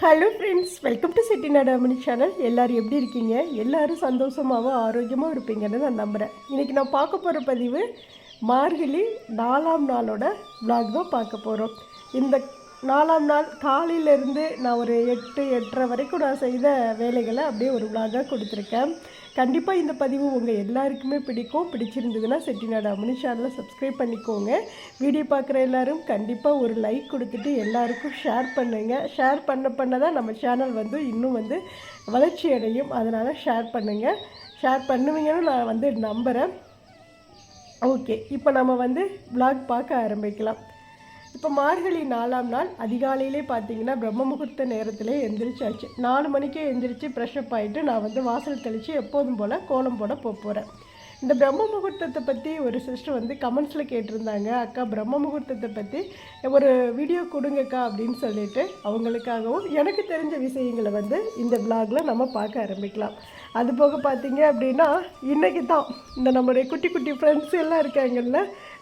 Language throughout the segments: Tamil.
Hello friends welcome to city Nadamani channel எல்லோரும் எப்படி இருக்கீங்க? எல்லோரும் சந்தோஷமாகவும் ஆரோக்கியமாக இருப்பீங்கன்னு நான் நம்புகிறேன் இன்றைக்கி நான் பார்க்க போகிற பதிவு மார்கழி நாலாம் நாளோட விளாக் தான் பார்க்க போகிறோம் இந்த நாலாம் நாள் காலையிலேருந்து நான் ஒரு எட்டு எட்டரை வரைக்கும் நான் செய்த வேலைகளை அப்படியே ஒரு விளாகாக கொடுத்துருக்கேன். கண்டிப்பாக இந்த பதிவு உங்கள் எல்லாருக்குமே பிடிக்கும். பிடிச்சிருந்ததுன்னா செட்டிநாடு அம்மனி சேனலை சப்ஸ்கிரைப் பண்ணிக்கோங்க. வீடியோ பார்க்குற எல்லோரும் கண்டிப்பாக ஒரு லைக் கொடுத்துட்டு எல்லாருக்கும் ஷேர் பண்ணுங்கள் ஷேர் பண்ண பண்ண தான் நம்ம சேனல் வந்து இன்னும் வந்து வளர்ச்சி அடையும். அதனால் ஷேர் பண்ணுங்கள் ஷேர் பண்ணுவீங்கன்னு நான் வந்து நம்புகிறேன் ஓகே இப்போ நம்ம வந்து பிளாக் பார்க்க ஆரம்பிக்கலாம். இப்போ மார்கழி நாலாம் நாள் அதிகாலையிலே பார்த்தீங்கன்னா பிரம்ம முகூர்த்த நேரத்திலே எந்திரிச்சாச்சு. நாலு மணிக்கே எந்திரிச்சு ப்ரெஷ்அப் ஆகிட்டு நான் வந்து வாசல் தெளித்து எப்போதும் போல் கோலம் போட போக போகிறேன் இந்த பிரம்ம முகூர்த்தத்தை பற்றி ஒரு சிஸ்டர் வந்து கமெண்ட்ஸில் கேட்டிருந்தாங்க. அக்கா பிரம்ம முகூர்த்தத்தை பற்றி ஒரு வீடியோ கொடுங்கக்கா அப்படின்னு சொல்லிட்டு அவங்களுக்காகவும் எனக்கு தெரிஞ்ச விஷயங்களை வந்து இந்த vlogல நம்ம பார்க்க ஆரம்பிக்கலாம். அது போக பார்த்தீங்க அப்படின்னா இன்றைக்கி தான் இந்த நம்மளுடைய குட்டி குட்டி ஃப்ரெண்ட்ஸ் எல்லாம் இருக்காங்கல்ல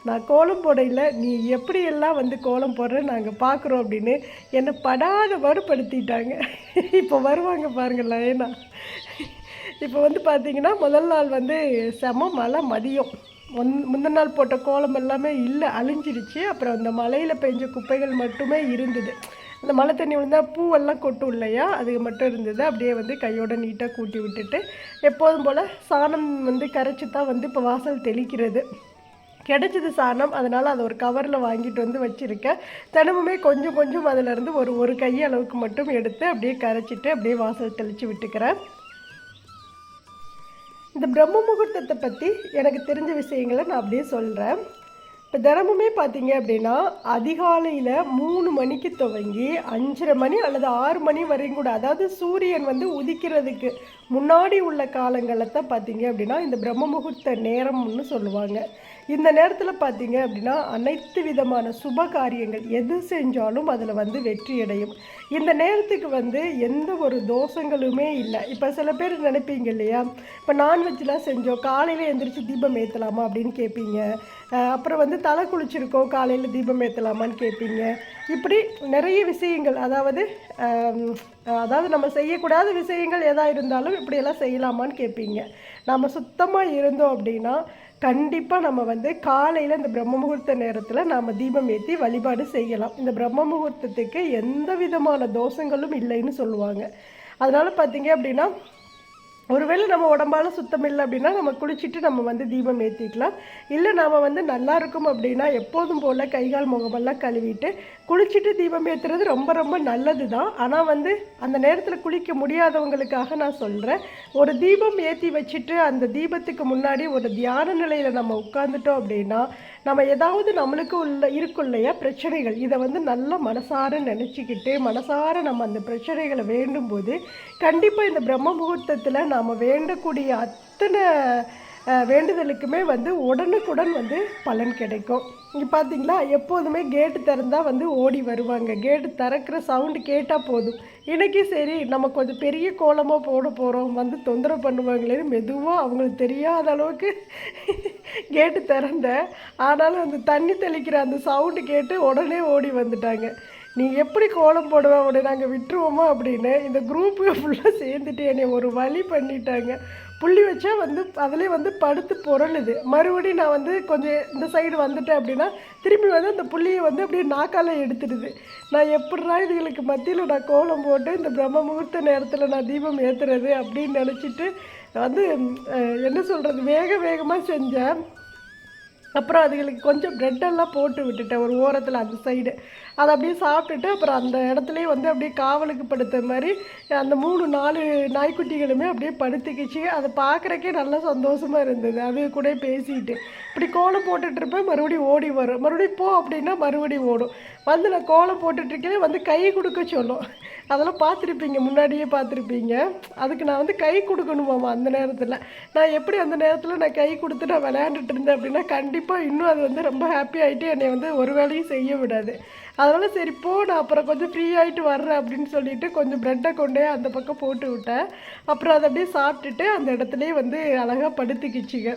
நான் கோலம் போடையில் நீ எப்படியெல்லாம் வந்து கோலம் போடுற நாங்கள் பார்க்குறோம் அப்படின்னு என்னை படாத பாடுபடுத்திட்டாங்க. இப்போ வருவாங்க பாருங்களேன் ஏன்னா இப்போ வந்து பார்த்தீங்கன்னா முதல் நாள் வந்து செம மழை மதியம். முன் முந்தின நாள் போட்ட கோலம் எல்லாமே இல்லை அழிஞ்சிருச்சு. அப்புறம் அந்த மலையில் பெஞ்ச குப்பைகள் மட்டுமே இருந்தது. அந்த மழை தண்ணி விழுந்தால் பூவெல்லாம் கொட்டும் இல்லையா? அது மட்டும் இருந்தது. அப்படியே வந்து கையோட நீட்டாக கூட்டி விட்டுட்டு எப்போதும் போல் சாணம் வந்து கரைச்சி தான் வந்து இப்போ வாசல் தெளிக்கிறது. கிடைச்சது சாணம் அதனால் அதை ஒரு கவரில் வாங்கிட்டு வந்து வச்சுருக்கேன். தினமுமே கொஞ்சம் கொஞ்சம் அதிலேருந்து ஒரு ஒரு கை அளவுக்கு மட்டும் எடுத்து அப்படியே கரைச்சிட்டு அப்படியே வாசல் தெளித்து விட்டுக்கிறேன். இந்த பிரம்ம முகூர்த்தத்தை பற்றி எனக்கு தெரிஞ்ச விஷயங்களை நான் அப்படியே சொல்கிறேன் இப்போ தினமுமே பார்த்தீங்க அப்படின்னா அதிகாலையில் மூணு மணிக்கு துவங்கி அஞ்சரை மணி அல்லது ஆறு மணி வரையும் கூட அதாவது சூரியன் வந்து உதிக்கிறதுக்கு முன்னாடி உள்ள காலங்களில் தான் பார்த்தீங்க அப்படின்னா இந்த பிரம்ம முகூர்த்த நேரம்னு சொல்லுவாங்க. இந்த நேரத்தில் பார்த்தீங்க அப்படின்னா அனைத்து விதமான சுப காரியங்கள் எது செஞ்சாலும் அதில் வந்து வெற்றி அடையும். இந்த நேரத்துக்கு வந்து எந்த ஒரு தோஷங்களுமே இல்லை. இப்போ சில பேர் நினைப்பீங்க இல்லையா? இப்போ நான்வெஜ்லாம் செஞ்சோம் காலையில் எழுந்திரிச்சு தீபம் ஏற்றலாமா அப்படின்னு கேட்பீங்க அப்புறம் வந்து தலை குளிச்சிருக்கோம் காலையில் தீபம் ஏற்றலாமான்னு கேட்பீங்க இப்படி நிறைய விஷயங்கள் அதாவது அதாவது நம்ம செய்யக்கூடாத விஷயங்கள் எதா இருந்தாலும் இப்படியெல்லாம் செய்யலாமான்னு கேட்பீங்க. நம்ம சுத்தமாக இருந்தோம் அப்படின்னா கண்டிப்பாக நம்ம வந்து காலையில் இந்த பிரம்ம முகூர்த்த நேரத்தில் நாம் தீபம் ஏற்றி வழிபாடு செய்யலாம். இந்த பிரம்ம முகூர்த்தத்துக்கு எந்த விதமான தோஷங்களும் இல்லைன்னு சொல்லுவாங்க. அதனால் பார்த்தீங்க அப்படின்னா ஒருவேளை நம்ம உடம்பால் சுத்தம் இல்லை அப்படின்னா நம்ம குளிச்சுட்டு நம்ம வந்து தீபம் ஏற்றிக்கலாம் இல்லை நாம் வந்து நல்லா இருக்கும் அப்படின்னா எப்போதும் போல் கைகால் முகமெல்லாம் கழுவிட்டு குளிச்சுட்டு தீபம் ஏற்றுறது ரொம்ப ரொம்ப நல்லது தான் ஆனால் வந்து அந்த நேரத்தில் குளிக்க முடியாதவங்களுக்காக நான் சொல்கிறேன் ஒரு தீபம் ஏற்றி வச்சுட்டு அந்த தீபத்துக்கு முன்னாடி ஒரு தியான நிலையில் நம்ம உட்காந்துட்டோம் அப்படின்னா நம்ம ஏதாவது நம்மளுக்கு உள்ள இருக்கும் இல்லையா பிரச்சனைகள். இதை வந்து நல்லா மனசார நினச்சிக்கிட்டு மனசார நம்ம அந்த பிரச்சனைகளை வேண்டும் போது கண்டிப்பாக இந்த பிரம்ம முகூர்த்தத்தில் நாம் வேண்டக்கூடிய அத்தனை வேண்டுதலுக்குமே வந்து உடனுக்குடன் வந்து பலன் கிடைக்கும். இங்கே பார்த்தீங்களா எப்போதுமே கேட்டு திறந்தால் வந்து ஓடி வருவாங்க. கேட்டு திறக்கிற சவுண்டு கேட்டால் போதும். இன்றைக்கி சரி நம்ம கொஞ்சம் பெரிய கோலமாக போட போகிறோம் வந்து தொந்தரவு பண்ணுவாங்களேன்னு மெதுவாக அவங்களுக்கு தெரியாத அளவுக்கு கேட்டு திறந்தேன் ஆனாலும் அந்த தண்ணி தெளிக்கிற அந்த சவுண்டு கேட்டு உடனே ஓடி வந்துட்டாங்க. நீ எப்படி கோலம் போடுவேன் உடனே நாங்கள் விட்டுருவோமா அப்படின்னு இந்த குரூப்பு ஃபுல்லாக சேர்ந்துட்டு என்னை ஒரு வழி பண்ணிட்டாங்க. புள்ளி வச்சா வந்து அதிலே வந்து படுத்து புரளுது மறுபடியும் நான் வந்து கொஞ்சம் இந்த சைடு வந்துட்டேன் அப்படின்னா திரும்பி வந்து அந்த புள்ளியை வந்து அப்படியே நாக்கால் எடுத்துடுது. நான் எப்படிடா இதுகளுக்கு மத்தியில் நான் கோலம் போட்டு இந்த பிரம்ம முகூர்த்த நேரத்தில் நான் தீபம் ஏற்றுறது அப்படின்னு நினச்சிட்டு வந்து என்ன சொல்கிறது வேக வேகமாக செஞ்சேன். அப்புறம் அதுகளுக்கு கொஞ்சம் ப்ரெட்டெல்லாம் போட்டு விட்டுட்டேன் ஒரு ஓரத்தில் அந்த சைடு அதை அப்படியே சாப்பிட்டுட்டு அப்புறம் அந்த இடத்துலையே வந்து அப்படியே காவலுக்கு படுத்த மாதிரி அந்த மூணு நாலு நாய்க்குட்டிகளுமே அப்படியே படுத்துக்கிச்சு. அதை பார்க்குறக்கே நல்லா சந்தோஷமாக இருந்தது. அது கூட பேசிட்டு. இப்படி கோலம் போட்டுட்டு இருப்பேன் மறுபடியும் ஓடி வரும். மறுபடியும் போ அப்படின்னா மறுபடியும் ஓடும். வந்து நான் கோலம் போட்டுட்ருக்கேன் வந்து கை கொடுக்க சொல்லும். அதெல்லாம் பார்த்துருப்பீங்க முன்னாடியே பார்த்துருப்பீங்க. அதுக்கு நான் வந்து கை கொடுக்கணுமாம்மா அந்த நேரத்தில். நான் எப்படி அந்த நேரத்தில் நான் கை கொடுத்து நான் விளையாண்டுட்டு இருந்தேன் அப்படின்னா கண்டிப்பாக இன்னும் அது வந்து ரொம்ப ஹாப்பி ஆகிட்டு என்னை வந்து ஒரு வேலையும் செய்ய விடாது. அதனால் சரி போ நான் அப்புறம் கொஞ்சம் ஃப்ரீ ஆகிட்டு வர்றேன் அப்படின்னு சொல்லிட்டு கொஞ்சம் ப்ரெட்டை கொண்டே அந்த பக்கம் போட்டு விட்டேன். அப்புறம் அதை அப்படியே சாப்பிட்டுட்டு அந்த இடத்துலையே வந்து அழகாக படுத்துக்கிச்சுங்க.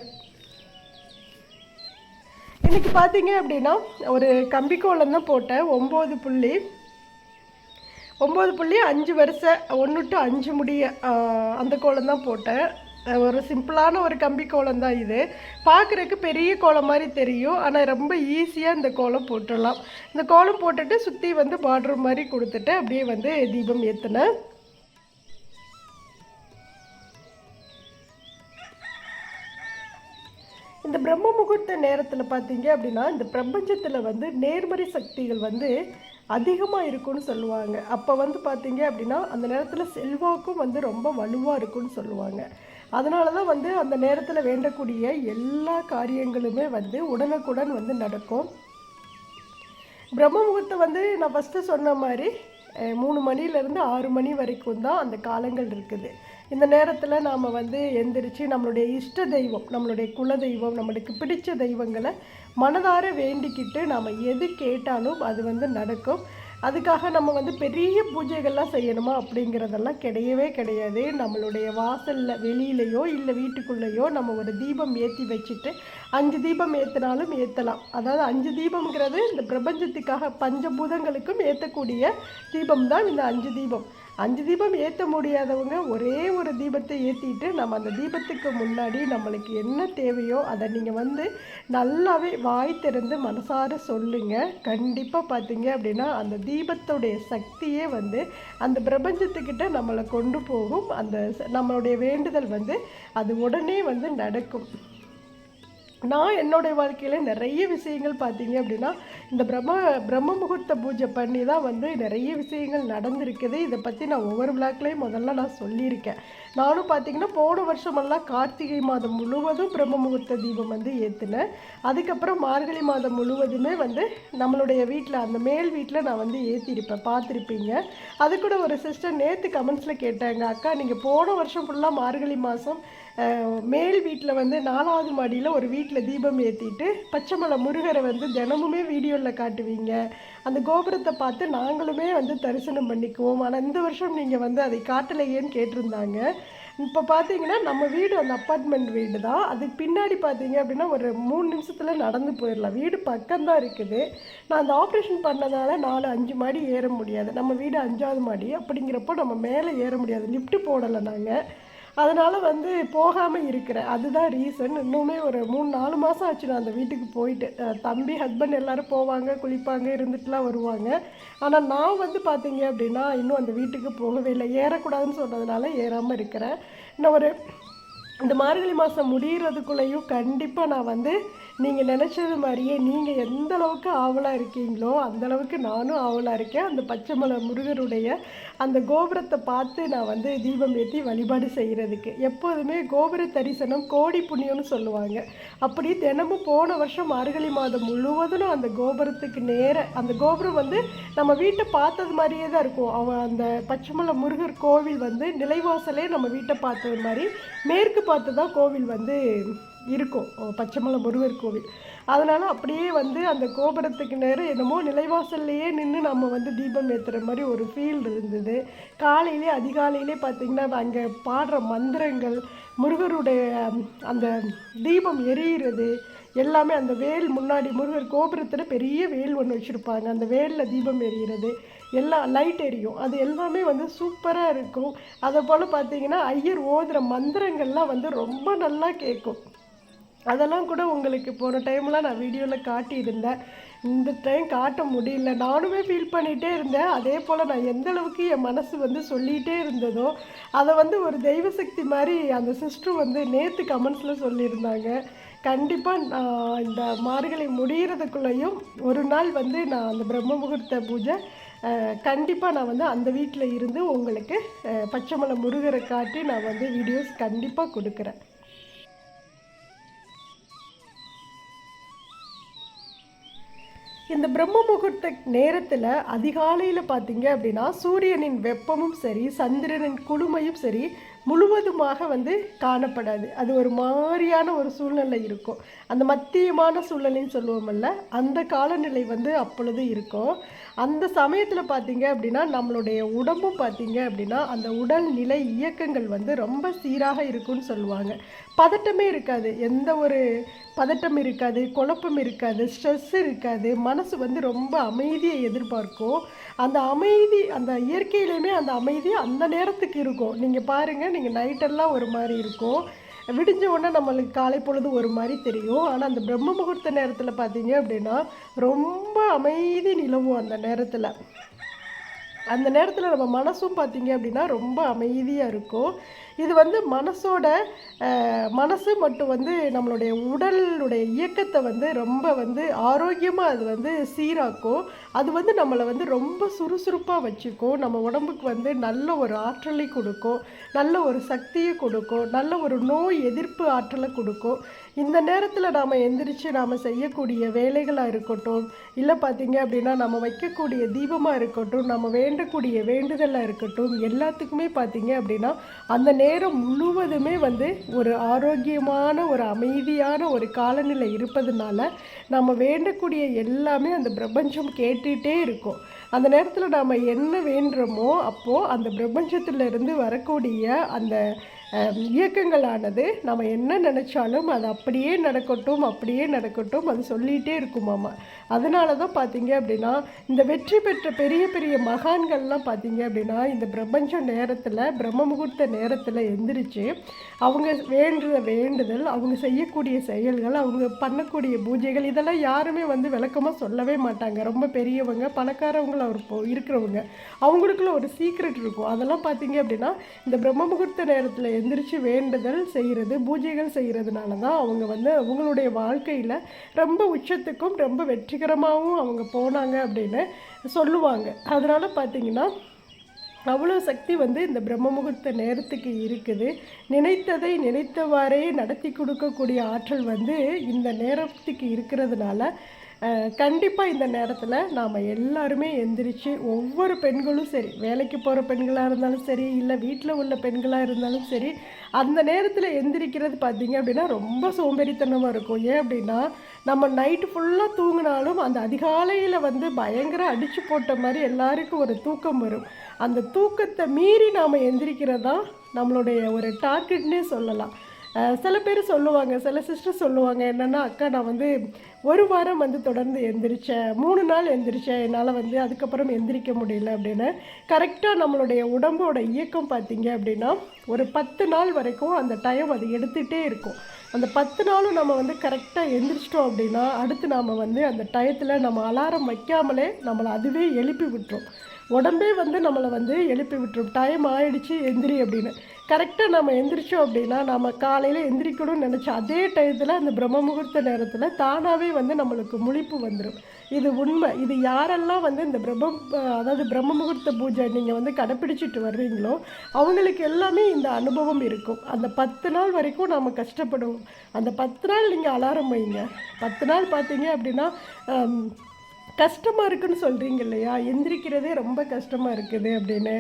இன்றைக்கி பார்த்தீங்க அப்படின்னா ஒரு கம்பிக்கோளம் தான் போட்டேன் ஒம்பது புள்ளி ஒம்பது புள்ளி அஞ்சு வருஷம் ஒன்று டு அஞ்சு முடிய அந்த கோலம் தான் போட்டேன். ஒரு சிம்பிளான ஒரு கம்பி கோலம் தான் இது. பார்க்குறதுக்கு பெரிய கோலம் மாதிரி தெரியும். ஆனால் ரொம்ப ஈஸியாக இந்த கோலம் போட்டுடலாம். இந்த கோலம் போட்டுட்டு சுற்றி வந்து பார்டர் மாதிரி கொடுத்துட்டு அப்படியே வந்து தீபம் ஏற்றினேன் இந்த பிரம்ம முகூர்த்த நேரத்தில் பார்த்தீங்க அப்படின்னா இந்த பிரபஞ்சத்தில் வந்து நேர்மறை சக்திகள் வந்து அதிகமாக இருக்கும்னு சொல்லுவாங்க. அப்போ வந்து பார்த்தீங்க அப்படின்னா அந்த நேரத்தில் செல்வாக்கும் வந்து ரொம்ப வலுவாக இருக்கும்னு சொல்லுவாங்க. அதனால தான் வந்து அந்த நேரத்தில் வேண்டக்கூடிய எல்லா காரியங்களுமே வந்து உடனுக்குடன் வந்து நடக்கும். பிரம்ம முகூர்த்தம் வந்து நான் ஃபஸ்ட்டு சொன்ன மாதிரி மூணு மணிலேருந்து ஆறு மணி வரைக்கும் தான் அந்த காலங்கள் இருக்குது. இந்த நேரத்தில் நாம் வந்து எந்திரிச்சு நம்மளுடைய இஷ்ட தெய்வம் நம்மளுடைய குல தெய்வம் நம்மளுக்கு பிடித்த தெய்வங்களை மனதார வேண்டிக்கிட்டு நாம் எது கேட்டாலும் அது வந்து நடக்கும். அதுக்காக நம்ம வந்து பெரிய பூஜைகள்லாம் செய்யணுமா அப்படிங்கிறதெல்லாம் கிடையவே கிடையாது. நம்மளுடைய வாசலில் வெளியிலையோ இல்லை வீட்டுக்குள்ளேயோ நம்ம ஒரு தீபம் ஏற்றி வச்சுட்டு அஞ்சு தீபம் ஏற்றினாலும் ஏற்றலாம் அதாவது அஞ்சு தீபம்ங்கிறது இந்த பிரபஞ்சத்துக்காக பஞ்சபூதங்களுக்கும் ஏற்றக்கூடிய தீபம் தான் இந்த அஞ்சு தீபம். அஞ்சு தீபம் ஏற்ற முடியாதவங்க ஒரே ஒரு தீபத்தை ஏற்றிட்டு நம்ம அந்த தீபத்துக்கு முன்னாடி நம்மளுக்கு என்ன தேவையோ அதை நீங்கள் வந்து நல்லாவே வாய் திறந்து மனசார சொல்லுங்கள் கண்டிப்பாக பார்த்தீங்க அப்படின்னா அந்த தீபத்துடைய சக்தியே வந்து அந்த பிரபஞ்சத்துக்கிட்ட நம்மளை கொண்டு போகும். அந்த நம்மளுடைய வேண்டுதல் வந்து அது உடனே வந்து நடக்கும். நான் என்னுடைய வாழ்க்கையில் நிறைய விஷயங்கள் பார்த்தீங்க அப்படின்னா இந்த பிரம்ம பிரம்ம முகூர்த்த பூஜை பண்ணி தான் வந்து நிறைய விஷயங்கள் நடந்திருக்குது. இதை பற்றி நான் ஒவ்வொரு விளாக்லேயும் முதல்ல நான் சொல்லியிருக்கேன். நானும் பார்த்தீங்கன்னா போன வருஷமெல்லாம் கார்த்திகை மாதம் முழுவதும் பிரம்ம முகூர்த்த தீபம் வந்து ஏற்றினேன் அதுக்கப்புறம் மார்கழி மாதம் முழுவதுமே வந்து நம்மளுடைய வீட்டில் அந்த மேல் வீட்டில் நான் வந்து ஏற்றிருப்பேன் பார்த்துருப்பீங்க. அது கூட ஒரு சிஸ்டர் நேற்று கமெண்ட்ஸில் கேட்டாங்க அக்கா நீங்கள் போன வருஷம் ஃபுல்லாக மார்கழி மாதம் மேல் வீட்டில் வந்து நாலாவது மாடியில் ஒரு வீட்டில் தீபம் ஏற்றிட்டு பச்சைமலை முருகரை வந்து தினமுமே வீடியோவில் காட்டுவீங்க. அந்த கோபுரத்தை பார்த்து நாங்களுமே வந்து தரிசனம் பண்ணிக்குவோம். ஆனால் இந்த வருஷம் நீங்கள் வந்து அதை காட்டலையேன்னு கேட்டிருந்தாங்க. இப்போ பார்த்தீங்கன்னா நம்ம வீடு அந்த அப்பார்ட்மெண்ட் வீடு தான். அதுக்கு பின்னாடி பார்த்தீங்க அப்படின்னா ஒரு மூணு நிமிஷத்தில் நடந்து போயிடலாம். வீடு பக்கம்தான் இருக்குது. நான் அந்த ஆப்ரேஷன் பண்ணதால் நாலு அஞ்சு மாடி ஏற முடியாது. நம்ம வீடு அஞ்சாவது மாடி அப்படிங்கிறப்போ நம்ம மேலே ஏற முடியாது. லிஃப்ட்டு போடலை நாங்கள் அதனால் வந்து போகாமல் இருக்கிறேன் அதுதான் ரீசன் இன்னுமே ஒரு மூணு நாலு மாதம் ஆச்சு நான் அந்த வீட்டுக்கு போயிட்டு. தம்பி ஹஸ்பண்ட் எல்லோரும் போவாங்க குளிப்பாங்க இருந்துட்டுலாம் வருவாங்க. ஆனால் நான் வந்து பார்த்தீங்க அப்படின்னா இன்னும் அந்த வீட்டுக்கு போகவே இல்லை. ஏறக்கூடாதுன்னு சொன்னதுனால ஏறாமல் இருக்கிறேன். இன்னும் ஒரு இந்த மார்கழி மாதம் முடிகிறதுக்குள்ளேயும் கண்டிப்பாக நான் வந்து நீங்கள் நினச்சது மாதிரியே நீங்கள் எந்த அளவுக்கு ஆவலாக இருக்கீங்களோ அந்தளவுக்கு நானும் ஆவலாக இருக்கேன். அந்த பச்சைமலை முருகருடைய அந்த கோபுரத்தை பார்த்து நான் வந்து தீபம் ஏற்றி வழிபாடு செய்கிறதுக்கு எப்போதுமே கோபுர தரிசனம் கோடி புண்ணியம்னு சொல்லுவாங்க. அப்படி தினமும் போன வருஷம் மார்கழி மாதம் முழுவதும் அந்த கோபுரத்துக்கு நேர அந்த கோபுரம் வந்து நம்ம வீட்டை பார்த்தது மாதிரியே தான் இருக்கும். அவன் அந்த பச்சைமலை முருகர் கோவில் வந்து நிலைவாசலே நம்ம வீட்டை பார்த்தது மாதிரி மேற்கு பார்த்து தான் கோவில் வந்து இருக்கும். பச்சைமலை முருகர் கோவில். அதனால் அப்படியே வந்து அந்த கோபுரத்துக்கு நேரம் என்னமோ நிலைவாசல்லையே நின்று நம்ம வந்து தீபம் ஏற்றுற மாதிரி ஒரு ஃபீல் இருந்தது. காலையிலே அதிகாலையிலே பார்த்திங்கன்னா அங்கே பாடுற மந்திரங்கள் முருகருடைய அந்த தீபம் எரியிறது எல்லாமே அந்த வேல் முன்னாடி முருகர் கோபுரத்தில் பெரிய வேல் ஒன்று வச்சுருப்பாங்க. அந்த வேலில் தீபம் எரியிறது எல்லாம் லைட் எரியும். அது எல்லாமே வந்து சூப்பராக இருக்கும். அதை போல் பார்த்தீங்கன்னா ஐயர் ஓதுகிற மந்திரங்கள்லாம் வந்து ரொம்ப நல்லா கேட்கும் அதெல்லாம் கூட உங்களுக்கு போன டைம்லாம் நான் வீடியோவில் காட்டியிருந்தேன். இந்த டைம் காட்ட முடியல. நானுமே ஃபீல் பண்ணிகிட்டே இருந்தேன். அதே போல் நான் எந்த அளவுக்கு என் மனசு வந்து சொல்லிகிட்டே இருந்ததோ அதை வந்து ஒரு தெய்வ சக்தி மாதிரி அந்த சிஸ்டர் வந்து நேற்று கமெண்ட்ஸில் சொல்லியிருந்தாங்க. கண்டிப்பாக நான் இந்த மார்கழி முடிகிறதுக்குள்ளேயும் ஒரு நாள் வந்து நான் அந்த பிரம்ம முகூர்த்த பூஜை கண்டிப்பாக நான் வந்து அந்த வீட்டில் இருந்து உங்களுக்கு பச்சைமலை முருகரை காட்டி நான் வந்து வீடியோஸ் கண்டிப்பாக கொடுக்குறேன். இந்த பிரம்ம முகூர்த்த நேரத்தில் அதிகாலையில் பார்த்தீங்க அப்படின்னா சூரியனின் வெப்பமும் சரி சந்திரனின் குளுமையும் சரி முழுவதுமாக வந்து காணப்படாது. அது ஒரு மாதிரியான ஒரு சூழ்நிலை இருக்கும். அந்த மத்தியமான சூழ்நிலைன்னு சொல்லுவோமல்ல அந்த காலநிலை வந்து அப்பொழுது இருக்கும். அந்த சமயத்தில் பார்த்தீங்க அப்படின்னா நம்மளுடைய உடம்பும் பார்த்தீங்க அப்படின்னா அந்த உடல் நிலை இயக்கங்கள் வந்து ரொம்ப சீராக இருக்கும்னு சொல்லுவாங்க. பதட்டமே இருக்காது. எந்த ஒரு பதட்டம் இருக்காது குழப்பம் இருக்காது ஸ்ட்ரெஸ் இருக்காது. மனசு வந்து ரொம்ப அமைதியை எதிர்பார்க்கும். அந்த அமைதி அந்த இயற்கையிலையுமே அந்த அமைதி அந்த நேரத்துக்கு இருக்கும். நீங்கள் பாருங்கள் நீங்கள் நைட்டெல்லாம் ஒரு மாதிரி இருக்கும். விடிஞ்ச உடனே நம்மளுக்கு காலை பொழுது ஒரு மாதிரி தெரியும். ஆனால் அந்த பிரம்ம முகூர்த்த நேரத்தில் பார்த்தீங்க அப்படின்னா ரொம்ப அமைதி நிலவும் அந்த நேரத்தில். அந்த நேரத்தில் நம்ம மனசும் பார்த்திங்க அப்படின்னா ரொம்ப அமைதியாக இருக்கும். இது வந்து மனசோட மனசு மட்டும் வந்து நம்மளுடைய உடலுடைய இயக்கத்தை வந்து ரொம்ப வந்து ஆரோக்கியமாக அது வந்து சீராக்கும். அது வந்து நம்மளை வந்து ரொம்ப சுறுசுறுப்பாக வச்சுக்கும். நம்ம உடம்புக்கு வந்து நல்ல ஒரு ஆற்றலை கொடுக்கும். நல்ல ஒரு சக்தியை கொடுக்கும். நல்ல ஒரு நோய் எதிர்ப்பு ஆற்றலை கொடுக்கும். இந்த நேரத்தில் நாம் எந்திரிச்சு நாம் செய்யக்கூடிய வேலைகளாக இருக்கட்டும் இல்லை பார்த்தீங்க அப்படின்னா நம்ம வைக்கக்கூடிய தீபமாக இருக்கட்டும் நம்ம வேண்டக்கூடிய வேண்டுதலாக இருக்கட்டும் எல்லாத்துக்குமே பார்த்தீங்க அப்படின்னா அந்த நேரம் முழுவதுமே வந்து ஒரு ஆரோக்கியமான ஒரு அமைதியான ஒரு காலநிலை இருப்பதுனால நம்ம வேண்டக்கூடிய எல்லாமே அந்த பிரபஞ்சம் கேட்டுகிட்டே இருக்கும். அந்த நேரத்தில் நாம் என்ன வேண்டுறோமோ அப்போது அந்த பிரபஞ்சத்திலிருந்து வரக்கூடிய அந்த இயக்கங்களானது நம்ம என்ன நினச்சாலும் அது அப்படியே நடக்கட்டும் அப்படியே நடக்கட்டும் அது சொல்லிகிட்டே இருக்குமாம்மா அதனால தான் பார்த்தீங்க அப்படின்னா இந்த வெற்றி பெற்ற பெரிய பெரிய மகான்கள்லாம் பார்த்தீங்க அப்படின்னா இந்த பிரபஞ்ச நேரத்தில் பிரம்ம முகூர்த்த நேரத்தில் எந்திரிச்சு அவங்க வேண்டுற வேண்டுதல் அவங்க செய்யக்கூடிய செயல்கள் அவங்க பண்ணக்கூடிய பூஜைகள் இதெல்லாம் யாருமே வந்து விளக்கமாக சொல்லவே மாட்டாங்க. ரொம்ப பெரியவங்க பணக்காரவங்கள ஒரு போ- இருக்கிறவங்க. அவங்களுக்குள்ள ஒரு சீக்ரெட் இருக்கும். அதெல்லாம் பார்த்தீங்க அப்படின்னா இந்த பிரம்ம முகூர்த்த நேரத்தில் எந்திரிச்சு வேண்டுதல் செய்கிறது பூஜைகள் செய்கிறதுனால தான் அவங்க வந்து அவங்களுடைய வாழ்க்கையில் ரொம்ப உச்சத்துக்கும் ரொம்ப வெற்றிகரமாகவும் அவங்க போனாங்க அப்படின்னு சொல்லுவாங்க. அதனால் பார்த்தீங்கன்னா அவ்வளோ சக்தி வந்து இந்த பிரம்ம முகூர்த்த நேரத்துக்கு இருக்குது. நினைத்ததை நினைத்தவாறே நடத்தி கொடுக்கக்கூடிய ஆற்றல் வந்து இந்த நேரத்துக்கு இருக்கிறதுனால கண்டிப்பாக இந்த நேரத்தில் நாம் எல்லாருமே எந்திரிச்சு ஒவ்வொரு பெண்களும் சரி வேலைக்கு போகிற பெண்களாக இருந்தாலும் சரி இல்லை வீட்டில் உள்ள பெண்களாக இருந்தாலும் சரி அந்த நேரத்தில் எந்திரிக்கிறது பார்த்தீங்க அப்படின்னா ரொம்ப சோம்பேறித்தனமாக இருக்கும். ஏன் அப்படின்னா நம்ம நைட்டு ஃபுல்லாக தூங்கினாலும் அந்த அதிகாலையில் வந்து பயங்கர அடித்து போட்ட மாதிரி எல்லாருக்கும் ஒரு தூக்கம் வரும். அந்த தூக்கத்தை மீறி நாம் எந்திரிக்கிறதா நம்மளுடைய ஒரு டார்கெட்னே சொல்லலாம். சில பேர் சொல்லுவாங்க சில சிஸ்டர் சொல்லுவாங்க என்னென்னா அக்கா நான் வந்து ஒரு வாரம் வந்து தொடர்ந்து எந்திரிச்சேன். மூணு நாள் எந்திரிச்சேன். என்னால் வந்து அதுக்கப்புறம் எந்திரிக்க முடியல அப்படின்னு. கரெக்டாக நம்மளுடைய உடம்போட இயக்கம் பார்த்தீங்க அப்படின்னா ஒரு பத்து நாள் வரைக்கும் அந்த டைம் அது எடுத்துகிட்டே இருக்கும். அந்த பத்து நாளும் நம்ம வந்து கரெக்டாக எந்திரிச்சிட்டோம் அப்படின்னா அடுத்து நாம் வந்து அந்த டயத்தில் நம்ம அலாரம் வைக்காமலே நம்மளை அதுவே எழுப்பி விட்டுரும். உடம்பே வந்து நம்மளை வந்து எழுப்பி விட்டுரும். டைம் ஆயிடுச்சு எந்திரி அப்படின்னு. கரெக்டாக நம்ம எந்திரிச்சோம் அப்படின்னா நம்ம காலையில் எந்திரிக்கணும்னு நினச்ச அதே டயத்தில் அந்த பிரம்ம முகூர்த்த நேரத்தில் தானாகவே வந்து நம்மளுக்கு முழிப்பு வந்துடும் இது உண்மை. இது யாரெல்லாம் வந்து இந்த பிரம்ம அதாவது பிரம்ம முகூர்த்த பூஜை நீங்கள் வந்து கடைப்பிடிச்சிட்டு வர்றீங்களோ அவங்களுக்கு எல்லாமே இந்த அனுபவம் இருக்கும். அந்த பத்து நாள் வரைக்கும் நாம் கஷ்டப்படுவோம். அந்த பத்து நாள் நீங்கள் அலாரம் வைங்க. பத்து நாள் பார்த்தீங்க அப்படின்னா கஷ்டமாக இருக்குன்னு சொல்கிறீங்க இல்லையா? எந்திரிக்கிறதே ரொம்ப கஷ்டமாக இருக்குது அப்படின்னு.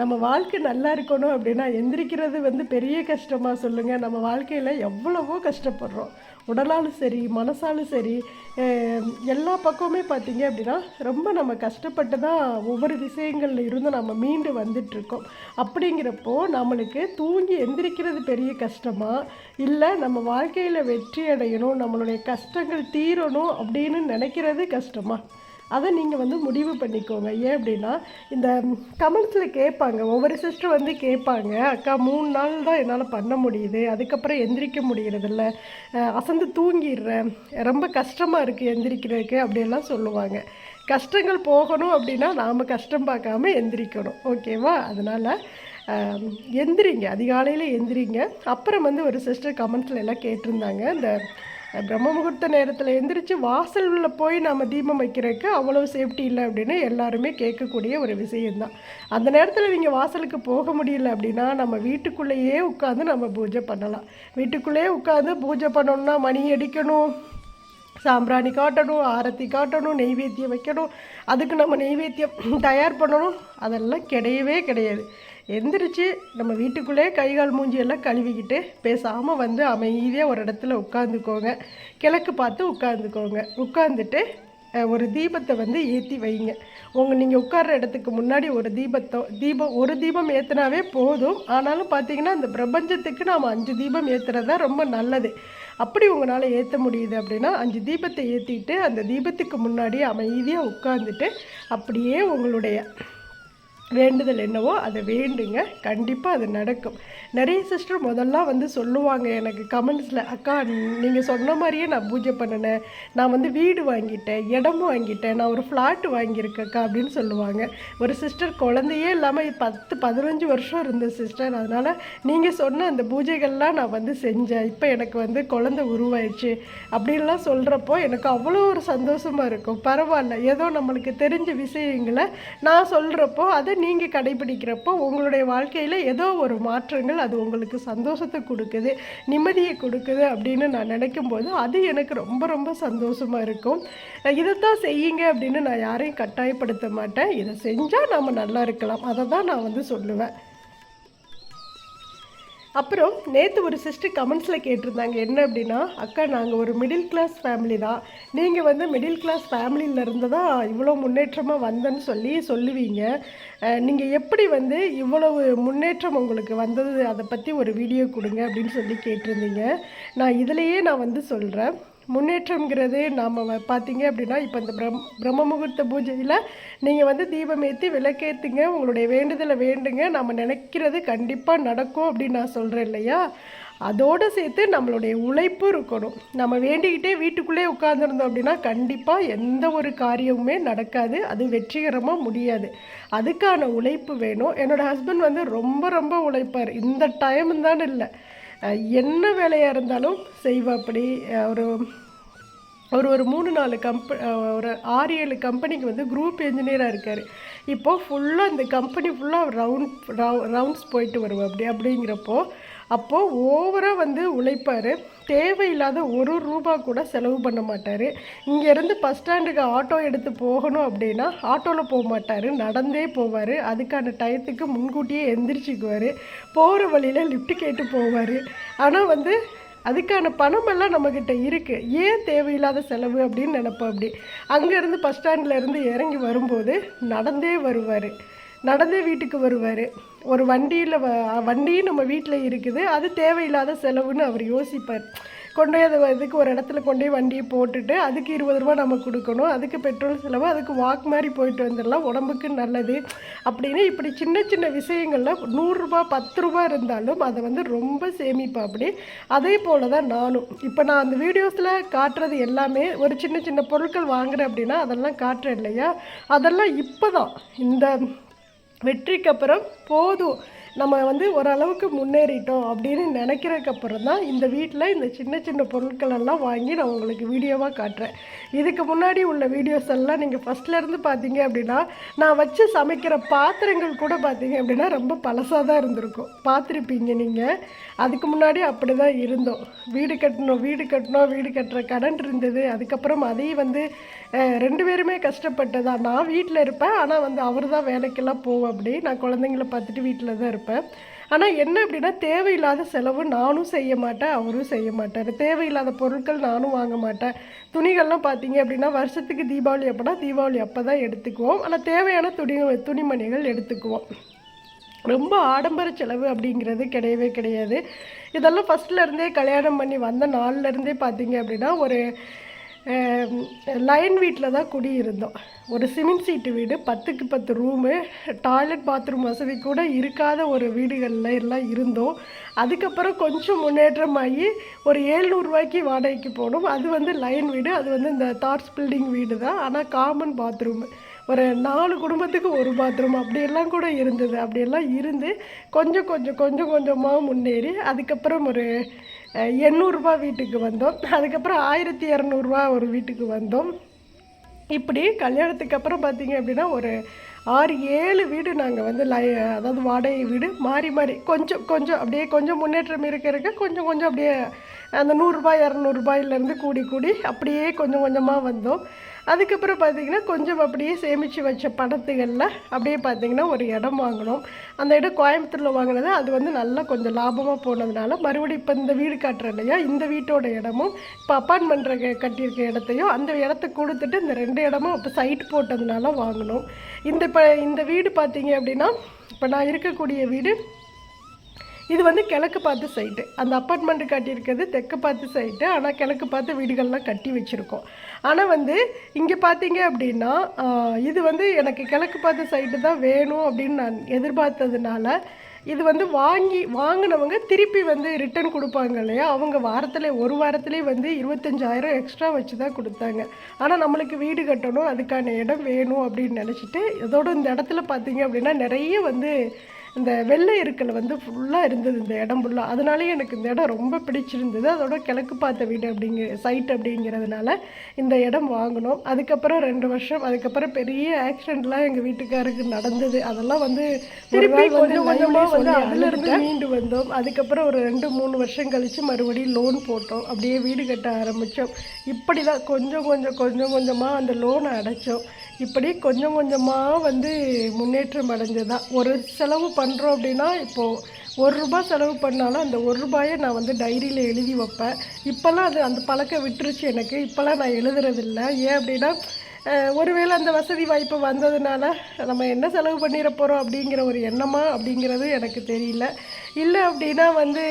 நம்ம வாழ்க்கை நல்லா இருக்கணும் அப்படின்னா எந்திரிக்கிறது வந்து பெரிய கஷ்டமாக சொல்லுங்கள் நம்ம வாழ்க்கையில் எவ்வளவோ கஷ்டப்படுறோம். உடலாலும் சரி மனசாலும் சரி எல்லா பக்கமுமே பார்த்தீங்க அப்படின்னா ரொம்ப நம்ம கஷ்டப்பட்டு தான் ஒவ்வொரு விஷயங்களில் இருந்து நம்ம மீண்டு வந்துட்டுருக்கோம். அப்படிங்கிறப்போ நம்மளுக்கு தூங்கி எந்திரிக்கிறது பெரிய கஷ்டமா? இல்லை நம்ம வாழ்க்கையில் வெற்றி அடையணும் நம்மளுடைய கஷ்டங்கள் தீரணும் அப்படின்னு நினைக்கிறது கஷ்டமா? அதை நீங்கள் வந்து முடிவு பண்ணிக்கோங்க. ஏன் அப்படின்னா இந்த கமெண்ட்ஸில் கேட்பாங்க. ஒவ்வொரு சிஸ்டர் வந்து கேட்பாங்க அக்கா மூணு நாள் தான் என்னால் பண்ண முடியுது. அதுக்கப்புறம் எந்திரிக்க முடியறதில்ல. அசந்து தூங்கிடுறேன். ரொம்ப கஷ்டமாக இருக்குது எந்திரிக்கிறதுக்கு அப்படியெல்லாம் சொல்லுவாங்க. கஷ்டங்கள் போகணும் அப்படின்னா நாம் கஷ்டம் பார்க்காம எந்திரிக்கணும். ஓகேவா? அதனால் எந்திரிங்க. அதிகாலையில் எந்திரிங்க. அப்புறம் வந்து ஒரு சிஸ்டர் கமெண்ட்ஸில் எல்லாம் கேட்டிருந்தாங்க. இந்த பிரம்ம முகூர்த்த நேரத்தில் எந்திரிச்சு வாசலில் போய் நம்ம தீபம் வைக்கிறதுக்கு அவ்வளோ சேஃப்டி இல்லை அப்படின்னு எல்லாருமே கேட்கக்கூடிய ஒரு விஷயம்தான். அந்த நேரத்தில் நீங்கள் வாசலுக்கு போக முடியல அப்படின்னா நம்ம வீட்டுக்குள்ளேயே உட்காந்து நம்ம பூஜை பண்ணலாம். வீட்டுக்குள்ளேயே உட்காந்து பூஜை பண்ணணும்னா மணி அடிக்கணும் சாம்பிராணி காட்டணும் ஆரத்தி காட்டணும் நெய்வேத்தியம் வைக்கணும் அதுக்கு நம்ம நெய்வேத்தியம் தயார் பண்ணணும் அதெல்லாம் கிடையவே கிடையாது. எந்திரிச்சு நம்ம வீட்டுக்குள்ளே கை கால் கழுவிக்கிட்டு பேசாமல் வந்து அமைதியாக ஒரு இடத்துல உட்காந்துக்கோங்க கிழக்கு பார்த்து உட்காந்துக்கோங்க உட்காந்துட்டு ஒரு தீபத்தை வந்து ஏற்றி வைங்க. உங்கள் நீங்கள் உட்கார்ற இடத்துக்கு முன்னாடி ஒரு தீபத்தோ தீபம் ஒரு தீபம் ஏற்றினாவே போதும். ஆனாலும் பார்த்தீங்கன்னா அந்த பிரபஞ்சத்துக்கு நாம் அஞ்சு தீபம் ஏற்றுறது ரொம்ப நல்லது. அப்படி உங்களால் ஏற்ற முடியுது அப்படின்னா அஞ்சு தீபத்தை ஏற்றிட்டு அந்த தீபத்துக்கு முன்னாடி அமைதியாக உட்காந்துட்டு அப்படியே உங்களுடைய வேண்டுதல் என்னவோ அதை வேண்டுங்க. கண்டிப்பாக அது நடக்கும். நிறைய சிஸ்டர் முதல்ல வந்து சொல்லுவாங்க எனக்கு கமெண்ட்ஸில் அக்கா நீங்கள் சொன்ன மாதிரியே நான் பூஜை பண்ணினேன். நான் வந்து வீடு வாங்கிட்டேன் இடமும் வாங்கிட்டேன். நான் ஒரு ஃப்ளாட் அக்கா அப்படின்னு சொல்லுவாங்க. ஒரு சிஸ்டர் குழந்தையே இல்லாமல் பத்து பதினஞ்சு வருஷம் இருந்த சிஸ்டர் அதனால் நீங்கள் சொன்ன அந்த பூஜைகள்லாம் நான் வந்து செஞ்சேன். இப்போ எனக்கு வந்து குழந்தை உருவாயிடுச்சு. அப்படின்லாம் சொல்கிறப்போ எனக்கு அவ்வளோ ஒரு சந்தோஷமாக இருக்கும். பரவாயில்ல. ஏதோ நம்மளுக்கு தெரிஞ்ச விஷயங்களை நான் சொல்கிறப்போ அதை நீங்கள் கடைபிடிக்கிறப்போ உங்களுடைய வாழ்க்கையில் ஏதோ ஒரு மாற்றங்கள் அது உங்களுக்கு சந்தோஷத்தை கொடுக்குது நிம்மதியை கொடுக்குது அப்படின்னு நான் நினைக்கும்போது அது எனக்கு ரொம்ப ரொம்ப சந்தோஷமாக இருக்கும். இதைத்தான் செய்யுங்க அப்படின்னு நான் யாரையும் கட்டாயப்படுத்த மாட்டேன். இதை செஞ்சால் நம்ம நல்லா இருக்கலாம். அதை தான் நான் வந்து சொல்லுவேன். அப்புறம் நேற்று ஒரு சிஸ்டர் கமெண்ட்ஸில் கேட்டிருந்தாங்க என்ன அப்படின்னா அக்கா நாங்கள் ஒரு மிடில் கிளாஸ் ஃபேமிலி தான். நீங்கள் வந்து மிடில் கிளாஸ் ஃபேமிலியிலேருந்து தான் இவ்வளோ முன்னேற்றமாக வந்தேன்னு சொல்லி சொல்லுவீங்க. நீங்கள் எப்படி வந்து இவ்வளவு முன்னேற்றம் உங்களுக்கு வந்தது? அதை பற்றி ஒரு வீடியோ கொடுங்க அப்படின்னு சொல்லி கேட்டிருந்தீங்க. நான் இதிலையே நான் வந்து சொல்கிறேன் முன்னேற்றம்ங்கிறது நாம் பார்த்தீங்க அப்படின்னா இப்போ இந்த பிரம் பிரம்ம முகூர்த்த பூஜையில் நீங்கள் வந்து தீபம் ஏற்றி விளக்கேற்றுங்க உங்களுடைய வேண்டுதலை வேண்டுங்க நம்ம நினைக்கிறது கண்டிப்பாக நடக்கும் அப்படின்னு நான் சொல்கிறேன் இல்லையா? அதோடு சேர்த்து நம்மளுடைய உழைப்பு இருக்கணும். நம்ம வேண்டிக்கிட்டே வீட்டுக்குள்ளே உட்காந்துருந்தோம் அப்படின்னா கண்டிப்பாக எந்த ஒரு காரியமுமே நடக்காது அது வெற்றிகரமாக முடியாது. அதுக்கான உழைப்பு வேணும். என்னோடய ஹஸ்பண்ட் வந்து ரொம்ப ரொம்ப உழைப்பார். இந்த டைம் தான் இல்லை. என்ன வேலையாக இருந்தாலும் செய்வாப்படி அவர் ஒரு ஒரு ஒரு மூணு நாலு கம்ப ஒரு ஆறு ஏழு கம்பெனிக்கு வந்து குரூப் என்ஜினியராக இருக்கார். இப்போது ஃபுல்லாக இந்த கம்பெனி ஃபுல்லாக ரவுண்ட் ரவு ரவுண்ட்ஸ் போயிட்டு வருவோம் அப்படி அப்படிங்கிறப்போ அப்போது ஓவராக வந்து உழைப்பார். தேவையில்லாத ஒரு ரூபா கூட செலவு பண்ண மாட்டார். இங்கேருந்து பஸ் ஸ்டாண்டுக்கு ஆட்டோ எடுத்து போகணும் அப்படின்னா ஆட்டோவில் போக மாட்டார். நடந்தே போவார். அதுக்கான டயத்துக்கு முன்கூட்டியே எந்திரிச்சிக்குவார். போகிற வழியில் லிஃப்ட் கேட்டு போவார். ஆனால் வந்து அதுக்கான பணமெல்லாம் நம்மக்கிட்ட இருக்குது ஏன் தேவையில்லாத செலவு அப்படின்னு நினப்போம் அப்படி? அங்கேருந்து பஸ் ஸ்டாண்ட்லேருந்து இறங்கி வரும்போது நடந்தே வருவார். நடந்தே வீட்டுக்கு வருவார். ஒரு வண்டியில் வ வண்டியும் நம்ம வீட்டில் இருக்குது. அது தேவையில்லாத செலவுன்னு அவர் யோசிப்பார். கொண்டு போய் அதை இதுக்கு ஒரு இடத்துல கொண்டு போய் வண்டியை போட்டுட்டு அதுக்கு இருபது ரூபா நம்ம கொடுக்கணும். அதுக்கு பெட்ரோல் செலவு அதுக்கு வாக் மாதிரி போயிட்டு வந்துடலாம். உடம்புக்கு நல்லது அப்படின்னு இப்படி சின்ன சின்ன விஷயங்களில் நூறுரூபா பத்து ரூபா இருந்தாலும் அதை வந்து ரொம்ப சேமிப்பேன் அப்படி அதே போல் தான் நானும். இப்போ நான் அந்த வீடியோஸில் காட்டுறது எல்லாமே ஒரு சின்ன சின்ன பொருட்கள் வாங்குறேன் அப்படின்னா அதெல்லாம் காட்டுறேன் இல்லையா? அதெல்லாம் இப்போ தான் இந்த வெற்றிக்கு அப்புறம் போதும். நம்ம வந்து ஓரளவுக்கு முன்னேறிட்டோம் அப்படின்னு நினைக்கிறதுக்கப்புறம் தான் இந்த வீட்டில் இந்த சின்ன சின்ன பொருட்கள் எல்லாம் வாங்கி நான் உங்களுக்கு வீடியோவாக காட்டுறேன். இதுக்கு முன்னாடி உள்ள வீடியோஸ் எல்லாம் நீங்கள் ஃபஸ்ட்லேருந்து பார்த்தீங்க அப்படின்னா நான் வச்சு சமைக்கிற பாத்திரங்கள் கூட பார்த்தீங்க அப்படின்னா ரொம்ப பழசாக தான் இருந்திருக்கும். பார்த்துருப்பீங்க நீங்கள் அதுக்கு முன்னாடி அப்படி தான் இருந்தோம். வீடு கட்டணும் வீடு கட்டணும் வீடு கட்டுற கடன் இருந்தது. அதுக்கப்புறம் அதையும் வந்து ரெண்டு பேருமே கஷ்டப்பட்டதா நான் வீட்டில் இருப்பேன். ஆனால் வந்து அவர் தான் வேலைக்கெல்லாம் போவோம் அப்படி. நான் குழந்தைங்கள பார்த்துட்டு வீட்டில் தான் இருப்பேன். ஆனால் என்ன அப்படின்னா தேவையில்லாத செலவு நானும் செய்ய மாட்டேன் அவரும் செய்ய மாட்டார். தேவையில்லாத பொருட்கள் நானும் வாங்க மாட்டேன். துணிகள்லாம் பார்த்தீங்க அப்படின்னா வருஷத்துக்கு தீபாவளி அப்போனா தீபாவளி அப்போ தான் எடுத்துக்குவோம். ஆனால் தேவையான துணி துணிமணிகள் எடுத்துக்குவோம். ரொம்ப ஆடம்பர செலவு அப்படிங்கிறது கிடையவே கிடையாது. இதெல்லாம் ஃபஸ்ட்டில் இருந்தே கல்யாணம் பண்ணி வந்த நாள்லேருந்தே பார்த்தீங்க அப்படின்னா ஒரு லைன் வீட்டில் தான் குடியிருந்தோம். ஒரு சிமெண்ட் சீட்டு வீடு பத்துக்கு பத்து ரூமு டாய்லெட் பாத்ரூம் வசதி கூட இருக்காத ஒரு வீடுகளில் எல்லாம் இருந்தோம். அதுக்கப்புறம் கொஞ்சம் முன்னேற்றமாகி ஒரு ஏழ்நூறுரூவாய்க்கு வாடகைக்கு போனோம். அது வந்து லைன் வீடு அது வந்து இந்த தாட்ஸ் பில்டிங் வீடு தான். ஆனால் காமன் பாத்ரூமு ஒரு நாலு குடும்பத்துக்கு ஒரு பாத்ரூம் அப்படியெல்லாம் கூட இருந்தது. அப்படியெல்லாம் இருந்து கொஞ்சம் கொஞ்சம் கொஞ்சம் கொஞ்சமாக முன்னேறி அதுக்கப்புறம் ஒரு எண்ணூறுரூபா வீட்டுக்கு வந்தோம். அதுக்கப்புறம் ஆயிரத்தி இரநூறுவா ஒரு வீட்டுக்கு வந்தோம். இப்படி கல்யாணத்துக்கு அப்புறம் பார்த்தீங்க அப்படின்னா ஒரு ஆறு ஏழு வீடு நாங்கள் வந்து லை அதாவது வாடகை வீடு மாறி மாறி. கொஞ்சம் கொஞ்சம் அப்படியே கொஞ்சம் முன்னேற்றம் இருக்க இருக்க கொஞ்சம் கொஞ்சம் அப்படியே அந்த நூறுரூபா இரநூறுபாயிலேருந்து கூடி கூடி அப்படியே கொஞ்சம் கொஞ்சமாக வந்தோம். அதுக்கப்புறம் பார்த்தீங்கன்னா கொஞ்சம் அப்படியே சேமித்து வச்ச பணத்துகளில் அப்படியே பார்த்தீங்கன்னா ஒரு இடம் வாங்கினோம் அந்த இடம் கோயம்புத்தூரில் வாங்கினது அது வந்து நல்லா கொஞ்சம் லாபமாக போனதுனால மறுபடியும் இப்போ இந்த வீடு காட்டுறேன் இல்லையா? இந்த வீட்டோட இடமும் இப்போ அப்பார்ட்மெண்ட் கட்டியிருக்க இடத்தையும் அந்த இடத்த கொடுத்துட்டு இந்த ரெண்டு இடமும் இப்போ சைட் போட்டதுனால வாங்கினோம் இந்த இப்போ இந்த வீடு பார்த்தீங்க அப்படின்னா இப்போ நான் இருக்கக்கூடிய வீடு இது வந்து கிழக்கு பார்த்து சைட்டு அந்த அப்பார்ட்மெண்ட் கட்டியிருக்கிறது தெற்கு பார்த்து சைட்டு ஆனால் கிழக்கு பார்த்து வீடுகள்லாம் கட்டி வச்சுருக்கோம். ஆனால் வந்து இங்கே பார்த்தீங்க அப்படின்னா இது வந்து எனக்கு கிழக்கு பார்த்து சைட்டு தான் வேணும் அப்படின்னு நான் எதிர்பார்த்ததுனால இது வந்து வாங்கி வாங்கினவங்க திருப்பி வந்து ரிட்டர்ன் கொடுப்பாங்க இல்லையா? அவங்க வாரத்தில் ஒரு வாரத்துலேயே வந்து இருபத்தஞ்சாயிரம் எக்ஸ்ட்ரா வச்சு தான் கொடுத்தாங்க. ஆனால் நம்மளுக்கு வீடு கட்டணும் அதுக்கான இடம் வேணும் அப்படின்னு நினச்சிட்டு இதோட இந்த இடத்துல பார்த்தீங்க அப்படின்னா நிறைய வந்து இந்த வெள்ளை இருக்கல் வந்து ஃபுல்லாக இருந்தது இந்த இடம் ஃபுல்லாக அதனாலேயே எனக்கு இந்த இடம் ரொம்ப பிடிச்சிருந்தது. அதோட கிழக்கு பார்த்த வீடு அப்படிங்கிற சைட் அப்படிங்கிறதுனால இந்த இடம் வாங்கினோம். அதுக்கப்புறம் ரெண்டு வருஷம் அதுக்கப்புறம் பெரிய ஆக்சிடெண்ட்லாம் எங்கள் வீட்டுக்காருக்கு நடந்தது. அதெல்லாம் வந்து திருப்பி கொஞ்சம் கொஞ்சமாக வந்து அதுல இருந்து மீண்டு வந்தோம். அதுக்கப்புறம் ஒரு ரெண்டு மூணு வருஷம் கழித்து மறுபடியும் லோன் போட்டோம். அப்படியே வீடு கட்ட ஆரம்பித்தோம் இப்படி தான் கொஞ்சம் கொஞ்சம் கொஞ்சம் கொஞ்சமாக அந்த லோனை அடைச்சோம். இப்படி கொஞ்சம் கொஞ்சமாக வந்து முன்னேற்றம் அடைஞ்சதா? ஒரு செலவு பண்ணுறோம் அப்படின்னா இப்போது ஒரு ரூபாய் செலவு பண்ணாலும் அந்த ஒரு ரூபாயை நான் வந்து டைரியில் எழுதி வைப்பேன். இப்போல்லாம் அது அந்த பழக்கம் விட்டுருச்சு எனக்கு. இப்போல்லாம் நான் எழுதுறதில்ல. ஏன் அப்படின்னா ஒருவேளை அந்த வசதி வாய்ப்பு வந்ததுனால நம்ம என்ன செலவு பண்ணிட போகிறோம் அப்படிங்கிற ஒரு எண்ணமா அப்படிங்கிறது எனக்கு தெரியல. இல்லை அப்படின்னா வந்து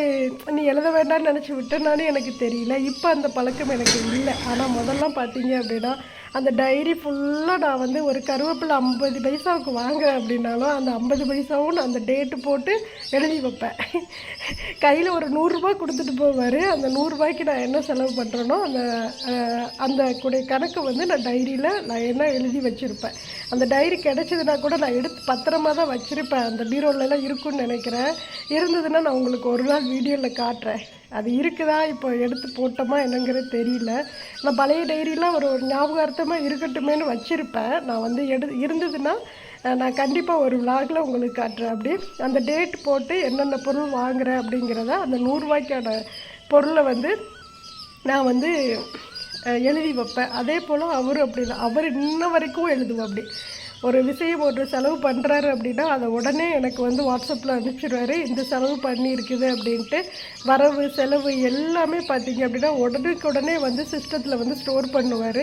நீ எழுத வேண்டாம்னு நினச்சி விட்டனாலும் எனக்கு தெரியல. இப்போ அந்த பழக்கம் எனக்கு இல்லை. ஆனால் முதல்லாம் பார்த்தீங்க அப்படின்னா அந்த டைரி ஃபுல்லாக நான் வந்து ஒரு கருவேப்பிலை ஐம்பது பைசாவுக்கு வாங்குறேன் அப்படின்னாலும் அந்த ஐம்பது பைசாவும் நான் அந்த டேட்டு போட்டு எழுதி வைப்பேன். கையில் ஒரு நூறுரூபா கொடுத்துட்டு போவார். அந்த நூறுரூபாய்க்கு நான் என்ன செலவு பண்ணுறேனோ அந்த அந்த கூடிய கணக்கு வந்து நான் டைரியில் நான் என்ன எழுதி வச்சுருப்பேன். அந்த டைரி கிடச்சதுன்னா கூட நான் எடுத்து பத்திரமா தான் வச்சுருப்பேன். அந்த பீரோலலாம் இருக்குன்னு நினைக்கிறேன். இருந்ததுன்னா நான் உங்களுக்கு ஒரு நாள் வீடியோவில் காட்டுறேன். அது இருக்குதா? இப்போ எடுத்து போட்டோமா என்னங்கிறது தெரியல. நான் பழைய டைரிலாம் ஒரு ஒரு ஞாபகார்த்தமாக இருக்கட்டுமேனு வச்சுருப்பேன். நான் வந்து எடு இருந்ததுன்னா நான் கண்டிப்பாக ஒரு விலாகில் உங்களுக்கு காட்டுறேன். அப்படி அந்த டேட் போட்டு என்னென்ன பொருள் வாங்குறேன் அப்படிங்கிறத அந்த நூறுரூவாய்க்கான பொருளை வந்து நான் வந்து எழுதி வைப்பேன். அதே போல் அவரும் அப்படி தான் அவர் இன்ன வரைக்கும் எழுதுவோம் அப்படி. ஒரு விஷயம் ஒரு செலவு பண்ணுறாரு அப்படின்னா அதை உடனே எனக்கு வந்து வாட்ஸ்அப்பில் அனுப்பிச்சிடுவாரு இந்த செலவு பண்ணியிருக்குது அப்படின்ட்டு வரவு செலவு எல்லாமே பார்த்தீங்க அப்படின்னா உடனுக்குடனே வந்து சிஸ்டத்தில் வந்து ஸ்டோர் பண்ணுவார்.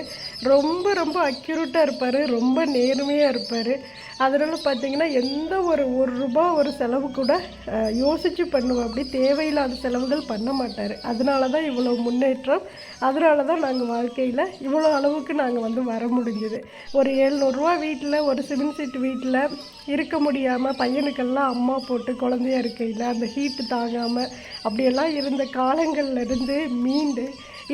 ரொம்ப ரொம்ப அக்யூரேட்டாக இருப்பார். ரொம்ப நேர்மையாக இருப்பார். அதனால் பார்த்தீங்கன்னா எந்த ஒரு ஒரு ரூபா ஒரு செலவு கூட யோசித்து பண்ணுவோம் அப்படி தேவையில்லாத செலவுகள் பண்ண மாட்டார். அதனால தான் இவ்வளோ முன்னேற்றம். அதனால தான் நாங்கள் வாழ்க்கையில் இவ்வளோ அளவுக்கு நாங்கள் வந்து வர முடிஞ்சுது. ஒரு எழுநூறுரூவா வீட்டில் ஒரு சிமெண்ட் சீட் வீட்டில் இருக்க முடியாமல் பையனுக்கெல்லாம் அம்மா போட்டு குழந்தையா இருக்கையில் அந்த ஹீட்டு தாங்காமல் அப்படியெல்லாம் இருந்த காலங்கள்லேருந்து மீண்டு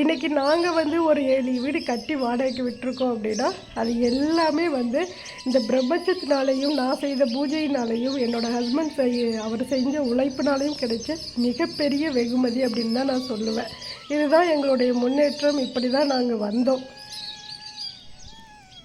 இன்றைக்கி நாங்கள் வந்து ஒரு ஏழு வீடு கட்டி வாடகைக்கு விட்டுருக்கோம் அப்படின்னா அது எல்லாமே வந்து இந்த பிரபஞ்சத்தினாலையும் நான் செய்த பூஜையினாலையும் என்னோடய ஹஸ்பண்ட் செய் அவர் செஞ்ச உழைப்பினாலையும் கிடைச்ச மிகப்பெரிய வெகுமதி அப்படின்னு தான் நான் சொல்லுவேன். இதுதான் எங்களுடைய முன்னேற்றம். இப்படி தான் நாங்கள் வந்தோம்.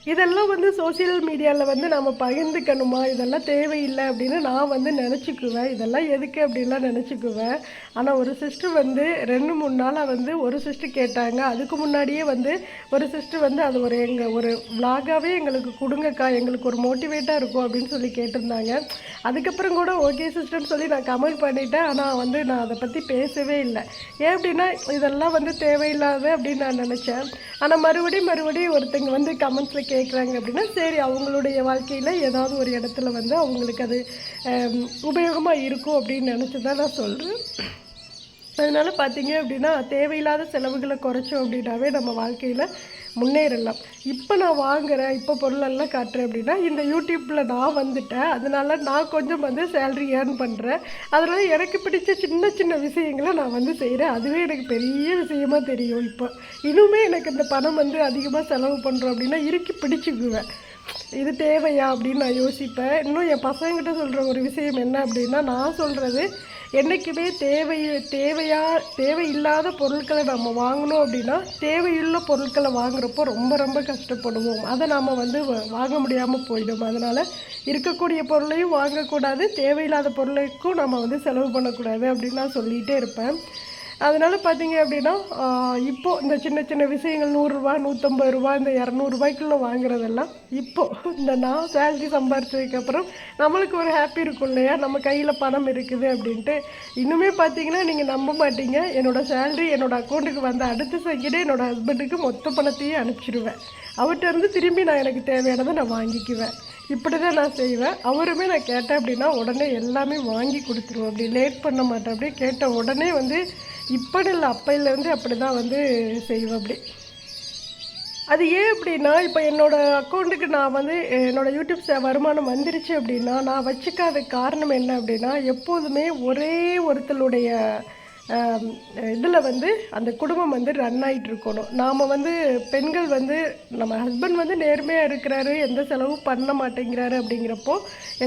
இதெல்லாம் வந்து சோஷியல் மீடியாவில் வந்து நம்ம பகிர்ந்துக்கணுமா? இதெல்லாம் தேவையில்லை அப்படின்னு நான் வந்து நினச்சிக்குவேன். இதெல்லாம் எதுக்கு அப்படின்லாம் நினச்சிக்குவேன். ஆனால் ஒரு சிஸ்டர் வந்து ரெண்டு மூணு நாளாக வந்து ஒரு சிஸ்டர் கேட்டாங்க. அதுக்கு முன்னாடியே வந்து ஒரு சிஸ்டர் வந்து அது ஒரு எங்கள் ஒரு விலாகாகவே எங்களுக்கு கொடுங்கக்கா. எங்களுக்கு ஒரு மோட்டிவேட்டாக இருக்கும் அப்படின்னு சொல்லி கேட்டிருந்தாங்க. அதுக்கப்புறம் கூட ஓகே சிஸ்டர்னு சொல்லி நான் கமெண்ட் பண்ணிட்டேன். ஆனால் வந்து நான் அதை பற்றி பேசவே இல்லை. ஏன் அப்படின்னா இதெல்லாம் வந்து தேவையில்லாத அப்படின்னு நான் நினச்சேன். ஆனால் மறுபடியும் மறுபடியும் ஒருத்தங்க வந்து கமெண்ட்ஸில் கேட்குறாங்க அப்படின்னா சரி அவங்களுடைய வாழ்க்கையில் ஏதாவது ஒரு இடத்துல வந்து அவங்களுக்கு அது உபயோகமாக இருக்கும் அப்படின்னு நினச்சி தான் நான் சொல்கிறேன் அதனால் பார்த்தீங்க அப்படின்னா தேவையில்லாத செலவுகளை குறைச்சோம் அப்படின்னாவே நம்ம வாழ்க்கையில் முன்னேறலாம். இப்போ நான் வாங்குறேன் இப்போ பொருளெல்லாம் காட்டுறேன் அப்படின்னா இந்த யூடியூப்பில் நான் வந்துட்டேன். அதனால நான் கொஞ்சம் வந்து சேல்ரி ஏர்ன் பண்ணுறேன் அதனால் எனக்கு பிடிச்ச சின்ன சின்ன விஷயங்களை நான் வந்து செய்கிறேன் அதுவே எனக்கு பெரிய விஷயமா தெரியும் இப்போ. இன்னுமே எனக்கு இந்த பணம் வந்து அதிகமாக செலவு பண்ணுறோம் அப்படின்னா இறுக்கி பிடிச்சிக்குவேன். இது தேவையா அப்படின்னு நான் யோசிப்பேன். இன்னும் என் பசங்கிட்ட சொல்கிற ஒரு விஷயம் என்ன அப்படின்னா நான் சொல்கிறது என்றைக்குமே தேவை தேவையா தேவையில்லாத பொருட்களை நம்ம வாங்கணும் அப்படின்னா தேவையுள்ள பொருட்களை வாங்குறப்போ ரொம்ப ரொம்ப கஷ்டப்படுவோம். அதை நாம் வந்து வ- வாங்க முடியாமல் போயிடும். அதனால் இருக்கக்கூடிய பொருளையும் வாங்கக்கூடாது தேவையில்லாத பொருளுக்கும் நம்ம வந்து செலவு பண்ணக்கூடாது அப்படின்னு நான் சொல்லிகிட்டே இருப்பேன். அதனால் பார்த்தீங்க அப்படின்னா இப்போது இந்த சின்ன சின்ன விஷயங்கள் நூறுரூவா நூற்றம்பது ரூபா இந்த இரநூறுபாய்க்குள்ளே வாங்குறதெல்லாம் இப்போது இந்த நான் சேல்ரி சம்பாரிச்சதுக்கப்புறம் நம்மளுக்கு ஒரு ஹாப்பி இருக்கும் இல்லையா? நம்ம கையில் பணம் இருக்குது அப்படின்ட்டு. இன்னுமே பார்த்தீங்கன்னா நீங்கள் நம்ப மாட்டீங்க. என்னோட சேலரி என்னோடய அக்கௌண்ட்டுக்கு வந்த அடுத்த செகண்டே என்னோட ஹஸ்பண்டுக்கு மொத்த பணத்தையே அனுப்பிச்சிடுவேன் அவர்கிட்ட இருந்து திரும்பி நான் எனக்கு தேவையானதை நான் வாங்கிக்குவேன். இப்படி தான் நான் செய்வேன். அவருமே நான் கேட்டேன் அப்படின்னா உடனே எல்லாமே வாங்கி கொடுத்துருவேன் அப்படி லேட் பண்ண மாட்டேன். அப்படியே கேட்ட உடனே வந்து இப்படி இல்லை அப்பையிலேருந்து அப்படி தான் வந்து செய்வேன் அப்படி. அது ஏன் அப்படின்னா இப்போ என்னோடய அக்கௌண்ட்டுக்கு நான் வந்து என்னோட யூடியூப் வருமானம் வந்துருச்சு அப்படின்னா நான் வச்சுக்காத காரணம் என்ன அப்படின்னா எப்போதுமே ஒரே ஒருத்தருடைய இதில் வந்து அந்த குடும்பம் வந்து ரன் ஆகிட்டு இருக்கணும். நாம் வந்து பெண்கள் வந்து நம்ம ஹஸ்பண்ட் வந்து நேர்மையாக இருக்கிறாரு எந்த செலவும் பண்ண மாட்டேங்கிறாரு அப்படிங்கிறப்போ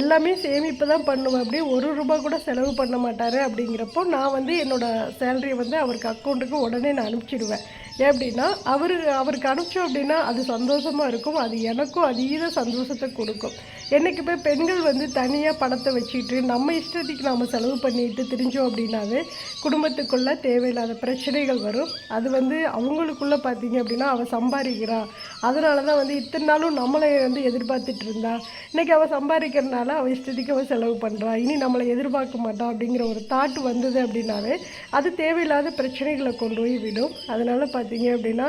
எல்லாமே சேமிப்பு தான் பண்ணுவேன் அப்படியே ஒரு ரூபா கூட செலவு பண்ண மாட்டார் அப்படிங்கிறப்போ நான் வந்து என்னோட சேலரியை வந்து அவருக்கு அக்கௌண்ட்டுக்கு உடனே நான் அனுப்பிச்சிடுவேன். ஏன் அப்படின்னா அவர் அவருக்கு அனுப்பிச்சோம் அப்படின்னா அது சந்தோஷமாக இருக்கும். அது எனக்கும் அதீத சந்தோஷத்தை கொடுக்கும். என்றைக்குமே பெண்கள் வந்து தனியாக பணத்தை வச்சுட்டு நம்ம இஷ்டத்துக்கு நாம் செலவு பண்ணிட்டு திரிஞ்சோம் அப்படின்னாவே குடும்பத்துக்குள்ளே தேவையில்லாத பிரச்சனைகள் வரும். அது வந்து அவங்களுக்குள்ளே பார்த்தீங்க அப்படின்னா அவள் சம்பாதிக்கிறா. அதனால தான் வந்து இத்தனை நாளும் நம்மளை வந்து எதிர்பார்த்துட்டு இருந்தா. இன்னைக்கு அவள் சம்பாதிக்கிறனால அவள் இஷ்டத்துக்கு அவள் செலவு பண்ணுறா இனி நம்மளை எதிர்பார்க்க மாட்டா அப்படிங்கிற ஒரு தாட் வந்தது அப்படின்னாவே அது தேவையில்லாத பிரச்சனைகளை கொண்டு போய் விடும். அதனால் பார்த்தீங்க அப்படின்னா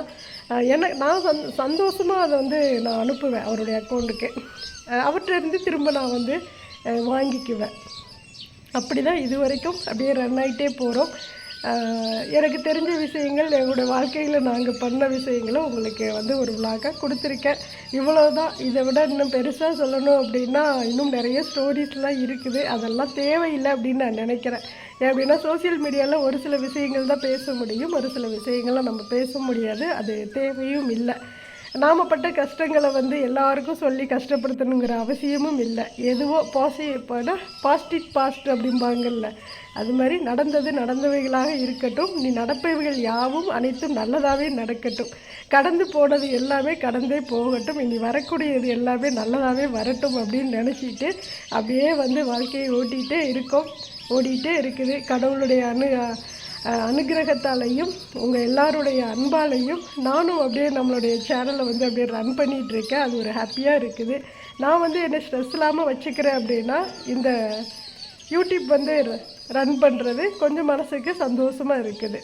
அஹ், எனக்கு நான் சந் சந்தோஷமாக அதை வந்து நான் அனுப்புவேன் அவருடைய அக்கௌண்ட்டுக்கு அவர்கிட்ட இருந்து திரும்ப நான் வந்து வாங்கிக்குவேன். அப்படி தான் இது வரைக்கும் அப்படியே ரன் ஆகிட்டே போகிறோம் எனக்கு தெரிஞ்ச விஷயங்கள் எங்களோட வாழ்க்கையில் நாங்கள் பண்ண விஷயங்களை உங்களுக்கு வந்து ஒரு விளாக்காக கொடுத்துருக்கேன். இவ்வளோ தான் இதை விட இன்னும் பெருசாக சொல்லணும் அப்படின்னா இன்னும் நிறைய ஸ்டோரிஸ்லாம் இருக்குது. அதெல்லாம் தேவையில்லை அப்படின்னு நான் நினைக்கிறேன். ஏன் அப்படின்னா சோஷியல் மீடியாவில் ஒரு சில விஷயங்கள் தான் பேச முடியும். ஒரு சில விஷயங்களை நம்ம பேச முடியாது. அது தேவையும் இல்லை. நாம் பட்ட கஷ்டங்களை வந்து எல்லாருக்கும் சொல்லி கஷ்டப்படுத்தணுங்கிற அவசியமும் இல்லை. எதுவோ பாசி இப்போனா பாஸ்ட் அப்படிம்பாங்கல்ல. அது மாதிரி நடந்தது நடந்தவைகளாக இருக்கட்டும். நீ நடப்பவைகள் யாவும் அனைத்தும் நல்லதாகவே நடக்கட்டும். கடந்து போனது எல்லாமே கடந்தே போகட்டும். இனி வரக்கூடியது எல்லாமே நல்லதாகவே வரட்டும் அப்படின்னு நினச்சிட்டு அப்படியே வந்து வாழ்க்கையை ஓட்டிகிட்டே இருக்கோம். ஓடிட்டே இருக்குது. கடவுளுடைய அணு அனுகிரகத்தாலையும் உங்கள் எல்லாருடைய அன்பாலையும் நானும் அப்படியே நம்மளுடைய சேனலை வந்து அப்படியே ரன் பண்ணிகிட்டு இருக்கேன் அது ஒரு ஹாப்பியாக இருக்குது. நான் வந்து என்ன ஸ்ட்ரெஸ் இல்லாமல் வச்சுக்கிறேன் அப்படின்னா இந்த யூடியூப் வந்து ரன் பண்ணுறது கொஞ்சம் மனசுக்கு சந்தோஷமாக இருக்குது.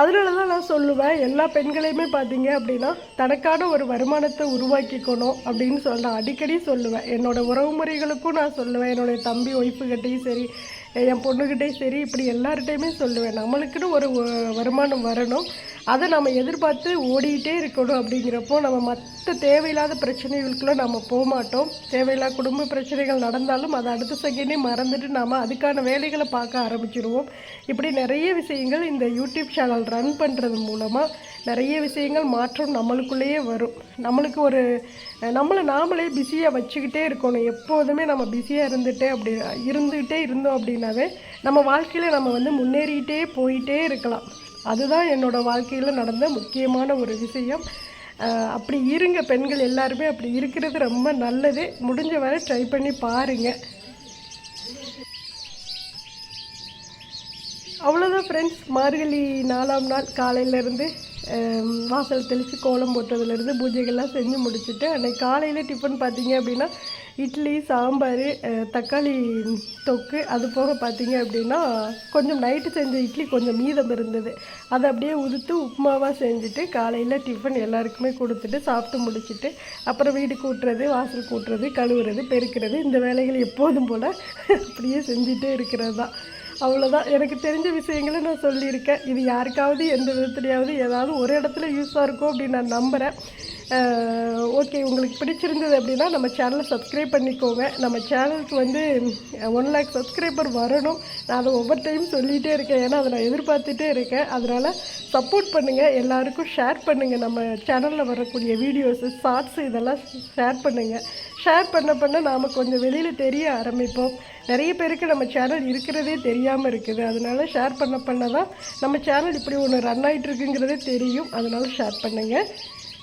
அதனால தான் நான் சொல்லுவேன் எல்லா பெண்களையுமே பார்த்தீங்க அப்படின்னா தனக்கான ஒரு வருமானத்தை உருவாக்கிக்கணும் அப்படின்னு சொல்ல அடிக்கடி சொல்லுவேன். என்னோட உறவுமுறைகளுக்கும் நான் சொல்லுவேன். என்னுடைய தம்பி ஒய்ஃபுக்கிட்டையும் சரி என் பொண்ணுக்கிட்டே சரி இப்படி எல்லார்கிட்டையுமே சொல்லுவேன். நம்மளுக்குன்னு ஒரு வருமானம் வரணும். அதை நம்ம எதிர்பார்த்து ஓடிக்கிட்டே இருக்கணும் அப்படிங்கிறப்போ நம்ம மற்ற தேவையில்லாத பிரச்சனைகளுக்குள்ளே நம்ம போக மாட்டோம் தேவையில்லாத குடும்ப பிரச்சனைகள் நடந்தாலும் அதை அடுத்த செகண்டே மறந்துட்டு நாம் அதுக்கான வேலைகளை பார்க்க ஆரம்பிச்சிருவோம். இப்படி நிறைய விஷயங்கள் இந்த யூடியூப் சேனல் ரன் பண்ணுறது மூலமாக நிறைய விஷயங்கள் மாற்றம் நம்மளுக்குள்ளேயே வரும். நம்மளுக்கு ஒரு நம்மளை நாமளே பிஸியாக வச்சுக்கிட்டே இருக்கணும். எப்போதுமே நம்ம பிஸியாக இருந்துகிட்டே அப்படி இருந்துக்கிட்டே இருந்தோம் அப்படின்னாவே நம்ம வாழ்க்கையில் நம்ம வந்து முன்னேறிக்கிட்டே போயிட்டே இருக்கலாம். அதுதான் என்னோட வாழ்க்கையில் நடந்த முக்கியமான ஒரு விஷயம். அப்படி இருங்க பெண்கள் எல்லாருமே அப்படி இருக்கிறது ரொம்ப நல்லது. முடிஞ்ச வரை ட்ரை பண்ணி பாருங்கள் அவ்வளோதான் ஃப்ரெண்ட்ஸ் மார்கழி நாலாம் நாள் காலையிலேருந்து வாசல் தெளித்து கோலம் போட்டதுலேருந்து பூஜைகள்லாம் செஞ்சு முடிச்சுட்டு அன்றைக்கி காலையில் டிஃபன் பார்த்தீங்க அப்படின்னா இட்லி சாம்பார் தக்காளி தொக்கு அது போக பார்த்தீங்க அப்படின்னா கொஞ்சம் நைட்டு செஞ்ச இட்லி கொஞ்சம் மீதம் இருந்தது. அதை அப்படியே உதுத்து உப்புமாவாக செஞ்சுட்டு காலையில் டிஃபன் எல்லாருக்குமே கொடுத்துட்டு சாப்பிட்டு முடிச்சுட்டு அப்புறம் வீடு கூட்டுறது வாசல் கூட்டுறது கழுவுறது பெருக்கிறது இந்த வேலைகள் எப்போதும் போல் அப்படியே செஞ்சுட்டே இருக்கிறது தான். அவ்வளோதான் எனக்கு தெரிஞ்ச விஷயங்களை நான் சொல்லியிருக்கேன். இது யாருக்காவது எந்த விதத்துலையாவது ஏதாவது ஒரு இடத்துல யூஸாக இருக்கும் அப்படின்னு நான் நம்புகிறேன் ஓகே உங்களுக்கு பிடிச்சிருந்தது அப்படின்னா நம்ம சேனலை சப்ஸ்கிரைப் பண்ணிக்கோங்க. நம்ம சேனலுக்கு வந்து ஒன் லேக் சப்ஸ்கிரைபர் வரணும். நான் அதை ஒவ்வொரு டைம் சொல்லிகிட்டே இருக்கேன். ஏன்னா அதை நான் எதிர்பார்த்துட்டே இருக்கேன். அதனால் சப்போர்ட் பண்ணுங்கள் எல்லாருக்கும் ஷேர் பண்ணுங்கள் நம்ம சேனலில் வரக்கூடிய வீடியோஸு ஷார்ட்ஸு இதெல்லாம் ஷேர் பண்ணுங்கள் ஷேர் பண்ண பண்ண நாம் கொஞ்சம் வெளியில் தெரிய ஆரம்பிப்போம். நிறைய பேருக்கு நம்ம சேனல் இருக்கிறதே தெரியாமல் இருக்குது. அதனால் ஷேர் பண்ண பண்ண தான் நம்ம சேனல் இப்படி ஒன்று ரன் ஆகிட்டு இருக்குங்கிறதே தெரியும். அதனால் ஷேர் பண்ணுங்கள்